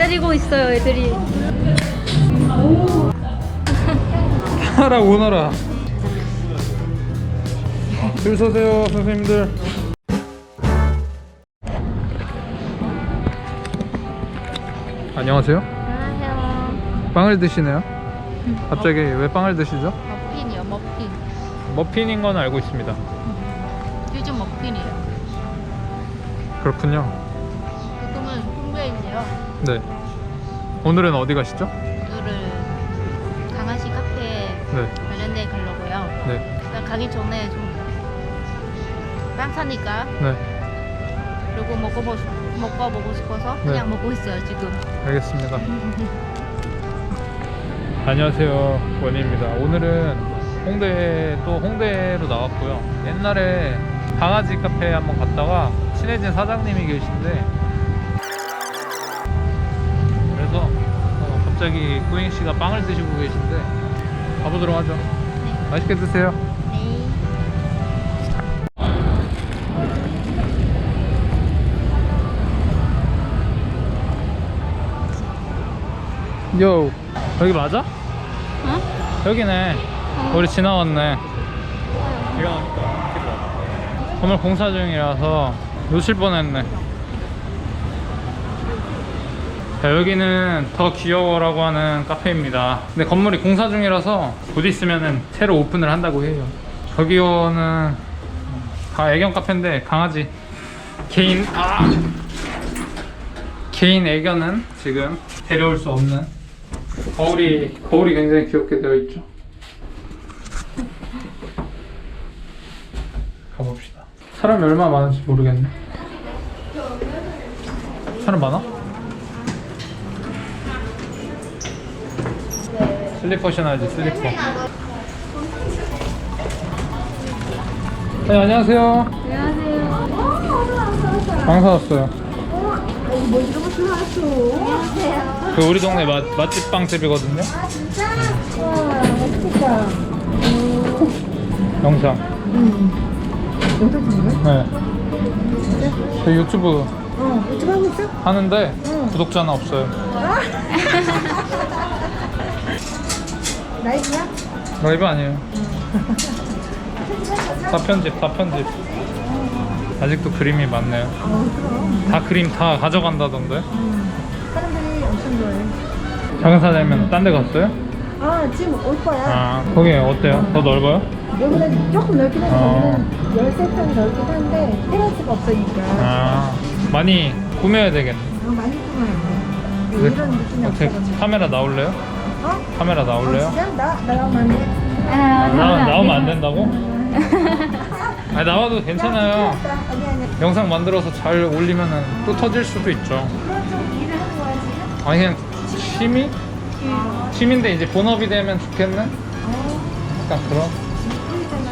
기다리고 있어요, 애들이. 타라 오너라 줄 서세요 선생님들 안녕하세요 안녕하세요. 빵을 드시네요 갑자기 왜 빵을 드시죠? 머핀이요, 머핀. 머핀인 건 알고 있습니다 요즘 머핀이에요. 그렇군요 지금은 홍대인데요. 네 오늘은 어디 가시죠? 오늘은 강아지 카페 네, 관련된 데 가려고요. 네, 일단 가기 전에 좀빵 사니까 네 그리고 먹어보 먹어보고 싶어서 그냥 네. 먹고 있어요 지금. 알겠습니다 안녕하세요 원희입니다 오늘은 홍대 또 홍대로 나왔고요 옛날에 강아지 카페에 한번 갔다가 친해진 사장님이 계신데 갑자기 꾸잉 씨가 빵을 드시고 계신데 가보도록 하죠. 네. 맛있게 드세요. 네. 요 여기 맞아? 어? 여기네. 우리 지나왔네. 비가 오니까 건물 공사 중이라서 놓칠 뻔했네 자, 여기는 더 귀여워라고 하는 카페입니다 근데 건물이 공사 중이라서 곧 있으면 새로 오픈을 한다고 해요 저기요는 다 애견 카페인데 강아지 개인 아! 개인 애견은 지금 데려올 수 없는 거울이 거울이 굉장히 귀엽게 되어 있죠. 가봅시다. 사람이 얼마나 많은지 모르겠네. 사람 많아? 슬리퍼 신어야지 슬리퍼. 네 안녕하세요. 안녕하세요. 방 사 왔어요. 뭐 이런 거 좋아하죠? 안녕하세요. 그 우리 동네 맛 맛집 빵집이거든요. 아 진짜? 와 맛있겠다. 영상. 음. 영상 찍는 거야? 네. 저 유튜브 어 유튜브 하고 있어? 하는데 응. 구독자는 없어요. 라이브야? 라이브 아니에요. 다 편집, 다 편집. 아직도 그림이 많네요. 어 그럼. 다 그림 다 가져간다던데. 음. 사람들이 엄청 좋아해. 작은 사장님은 딴데 갔어요? 아 지금 올 거야. 아, 거기 어때요? 더 넓어요? 여기는 조금 넓긴 한데 어. 여기는 13평 넓긴 한데 테라스가 없으니까. 아, 많이 꾸며야 되겠네. 아, 많이 꾸며야 돼. 이런 느낌이 어떻게 없어가지고. 카메라 나올래요? 어? 카메라 아, 나올래요? 진짜? 나? 나가면 안 돼? 아, 나, 나오면 안 된다고? 아니, 나와도 괜찮아요. 아니 아니. 영상 만들어서 잘 올리면은 또 터질 수도 있죠. 그런 좀 일을 하는 거야 지금? 아니 그냥 취미? 아, 취미인데 이제 본업이 되면 좋겠네? 어. 약간 그런? 보이잖아.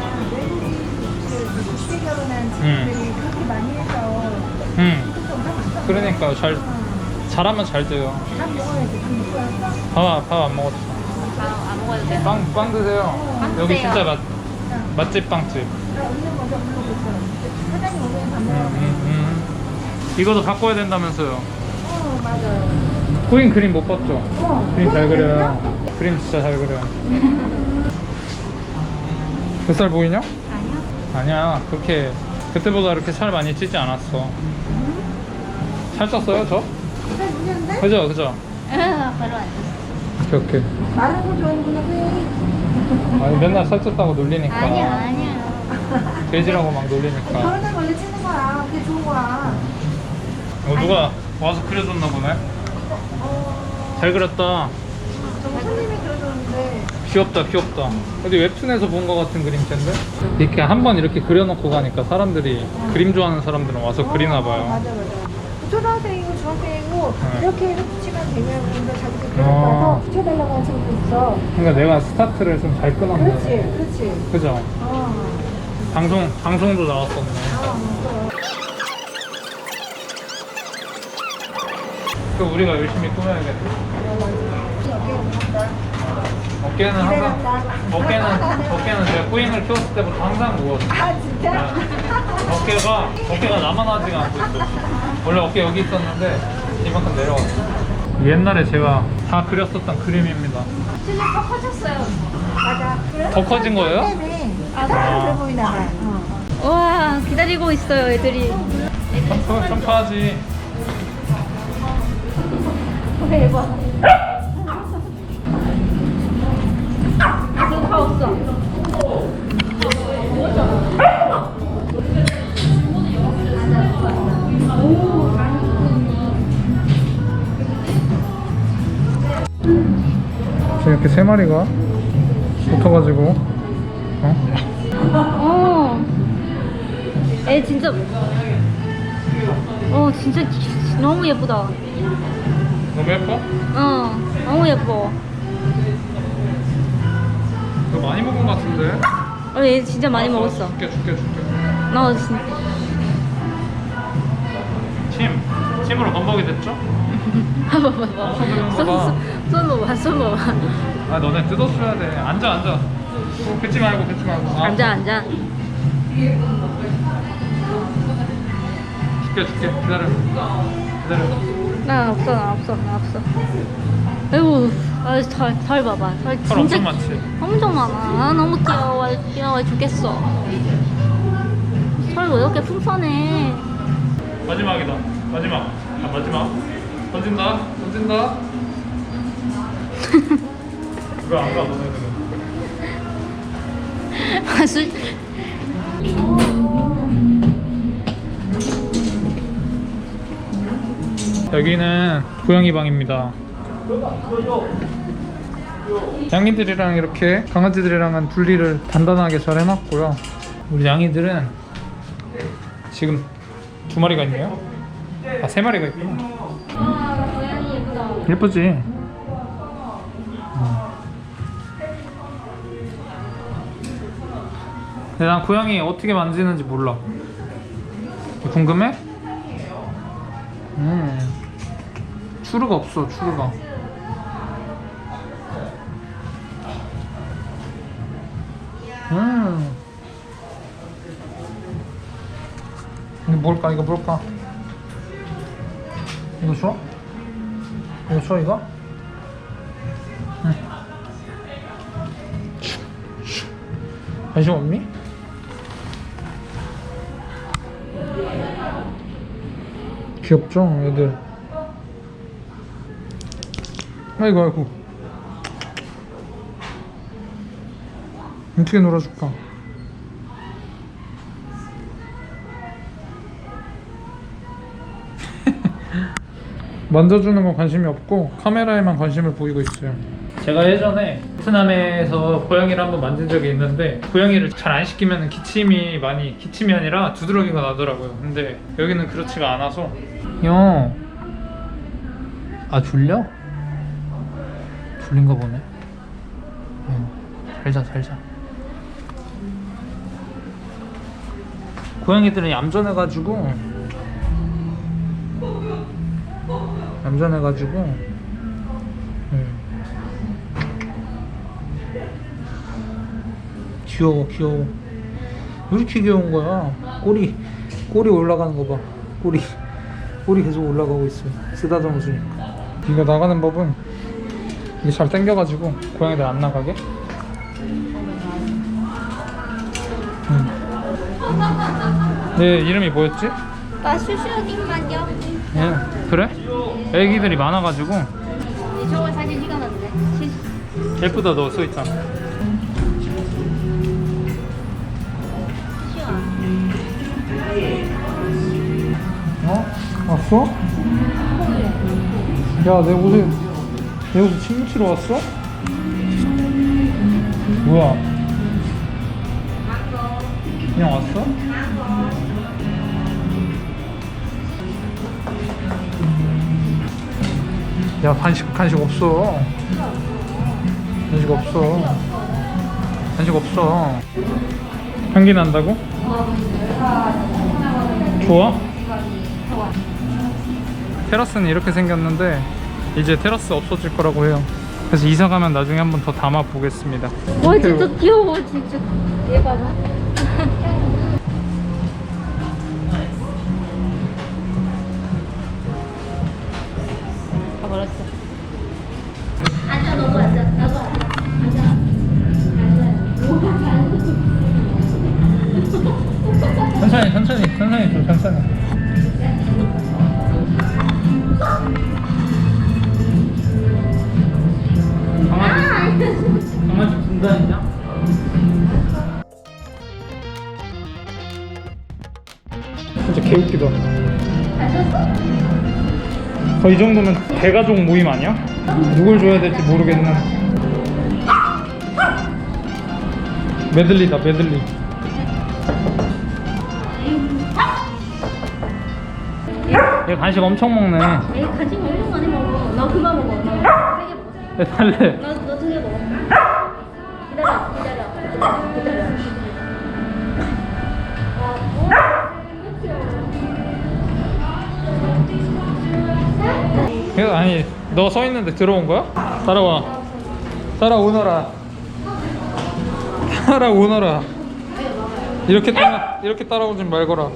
결혼한 음. 친구들이 그렇게 많이 해서 응좀 하고 싶어. 그러니까 잘 잘하면 잘 돼요 밥 먹어야지. 밥 먹고 와서. 밥밥안 먹었어 아, 안 먹어도 돼요? 빵, 빵 드세요 빵 여기 드세요. 진짜 맛, 맛집 빵집. 사장님 오면 밥 음, 먹어. 음, 음. 이거도 바꿔야 된다면서요 어 맞아요. 코인 그림 못 봤죠? 어. 그림 잘 그려요 그림 진짜 잘 그려요 뱃살 보이냐? 아니요. 아니야 그렇게 그때보다 그렇게 살 많이 찌지 않았어 살 쪘어요 저? 그죠 그죠? 별로 안 좋아. 오케이 오케이 마른 거 좋아하는구나 왜? 아니 맨날 살쪘다고 놀리니까 아니야, 아니야. 돼지라고 막 놀리니까 결혼을 원래 치는 거야. 그게 좋은 거야. 어, 누가 와서 그려줬나 보네 어. 잘 그렸다 손님이 그려줬는데. 귀엽다 귀엽다 어디 웹툰에서 본것 같은 그림체인데 이렇게 한 번 이렇게 그려놓고 가니까 사람들이 그림 좋아하는 사람들은 와서 어, 그리나 어, 봐요 맞아 맞아. 초등학생이고 중학생이고 네. 이렇게 시간 되면 근데 자기들 어. 그려서 와서 붙여달라고 하는 친구도 있어. 그러니까 내가 스타트를 좀 잘 끊었네 그렇지, 그렇지. 그죠? 어. 방송 방송도 나왔었네 어, 그 우리가 열심히 꾸며야겠네 어깨는 항상 기대된다. 어깨는 꾸잉을 키웠을 때부터 항상 무거웠어 아 진짜? 어깨가 어깨가 나만 하지가 않고 있어. 원래 어깨 여기 있었는데 이만큼 내려왔어. 옛날에 제가 다 그렸었던 그림입니다. 진짜 더 커졌어요. 맞아. 더 커진 거예요? 네네. 아, 아. 그래 보이나 봐. 어. 와 기다리고 있어요 애들이. 점프, 점프하지. 마리가 붙어가지고 어? 어. 애 진짜. 어 진짜 너무 예쁘다. 너무 예뻐? 어 너무 예뻐. 이거 많이 먹은 것 같은데? 어, 얘 진짜 많이 먹었어. 줄게 줄게 줄게 나 진짜. 침! 침으로 범벅이 됐죠? 봐봐 봐봐. 손, 손, 손 봐봐 손 봐봐. 아 너네 뜯어줘야 돼. 앉아 앉아. 뱉지 말고 뱉지 말고. 아, 앉아 앉아. 줄게 줄게. 기다려. 기다려. 나 없어 나 없어 나 없어. 아이고 아털 털 봐봐. 털털 진짜 엄청 많지? 엄청 많아. 아, 너무 귀여워. 귀여워 죽겠어. 털 왜 이렇게 풍선해? 마지막이다. 마지막. 아 마지막. 던진다. 던진다 왜안가 너네들은 아, 술. 여기는 고양이 방입니다. 양이들이랑 이렇게 강아지들이랑은 분리를 단단하게 잘 해놨고요. 우리 양이들은 지금 두 마리가 있네요. 아, 세 마리가 있구나. 예쁘다. 예쁘지? 근데 난 고양이 어떻게 만지는지 몰라. 궁금해? 음. 추르가 없어, 추르가. 음. 이게 뭘까? 이거 뭘까? 이거 줘? 이거 줘 이거? 응. 관심 없니? 귀엽죠 애들? 아이고 아이고. 어떻게 놀아줄까? 만져주는 건 관심이 없고 카메라에만 관심을 보이고 있어요. 제가 예전에 베트남에서 고양이를 한번 만진 적이 있는데 고양이를 잘 안 시키면 기침이 많이 기침이 아니라 두드러기가 나더라고요. 근데 여기는 그렇지가 않아서 형. 아 졸려? 졸린가 보네. 응. 잘자 잘자. 고양이들은 얌전해가지고 얌전해가지고 음. 귀여워 귀여워 왜 이렇게 귀여운 거야 꼬리 꼬리 올라가는 거 봐 꼬리 꼬리 계속 올라가고 있어 쓰다듬어 주니까 이거 나가는 법은 이게 잘 당겨가지고 고양이들 안 나가게 음. 내 이름이 뭐였지? 마슈슈딩만요. 예 그래? 애기들이 많아가지고 저거 사진 찍어놨네. 예쁘다 너 써있잖아 왔어? 야 내 옷에 내 옷에 침 묻히러 왔어? 뭐야 그냥 왔어? 야 간식 간식 없어 간식 없어 간식 없어 향기 난다고? 좋아? 테라스는 이렇게 생겼는데 이제 테라스 없어질 거라고 해요 그래서 이사 가면 나중에 한번 더 담아 보겠습니다 와 진짜 귀여워 진짜. 얘 봐봐. 가버렸어. 너도 앉아. 나도 앉아. 천천히 천천히 천천히 좀 천천히 웃기다 어, 이 정도면 대가족 모임 아니야? 누굴 줘야 될지 모르겠는 메들리다 메들리 얘 간식 엄청 먹네 에이 간식 엄청 많이 먹어. 너 그만 먹어. 너세개 먹어. 내 달래 너너두개 먹어. 아니 너 서 있는데 들어온 거야? 따라와. 따라오너라. 따라오너라. 이렇게 따라 이렇게 따라오지 말거라. 어?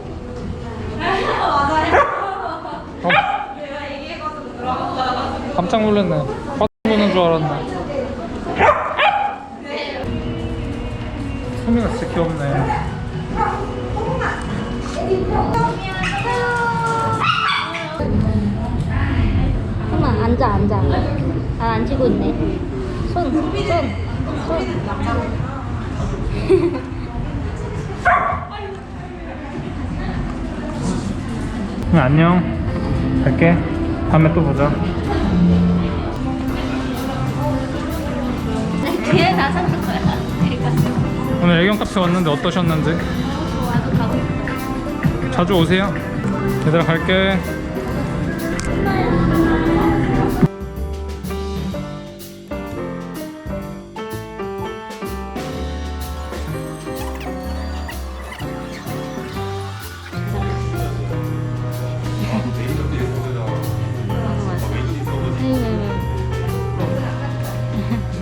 깜짝 놀랐네. 화장 보는 줄 알았네. 소미가 진짜 귀엽네 앉아 앉아. 아 앉히고 있네. 손, 손, 손. 안녕 갈게 다음에 또 보자 뒤에 나서는 거야. 내가 오늘 애견 카페 왔는데 어떠셨는지 와도 가고. 자주 오세요 얘들아 갈게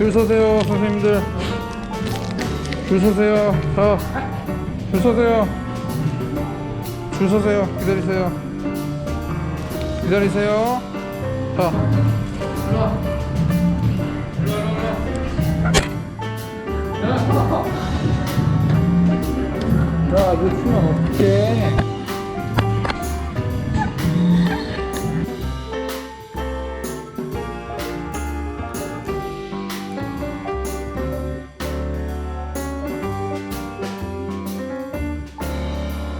줄 서세요 선생님들. 줄 서세요. 자 줄 서세요. 줄 서세요. 기다리세요. 기다리세요. 자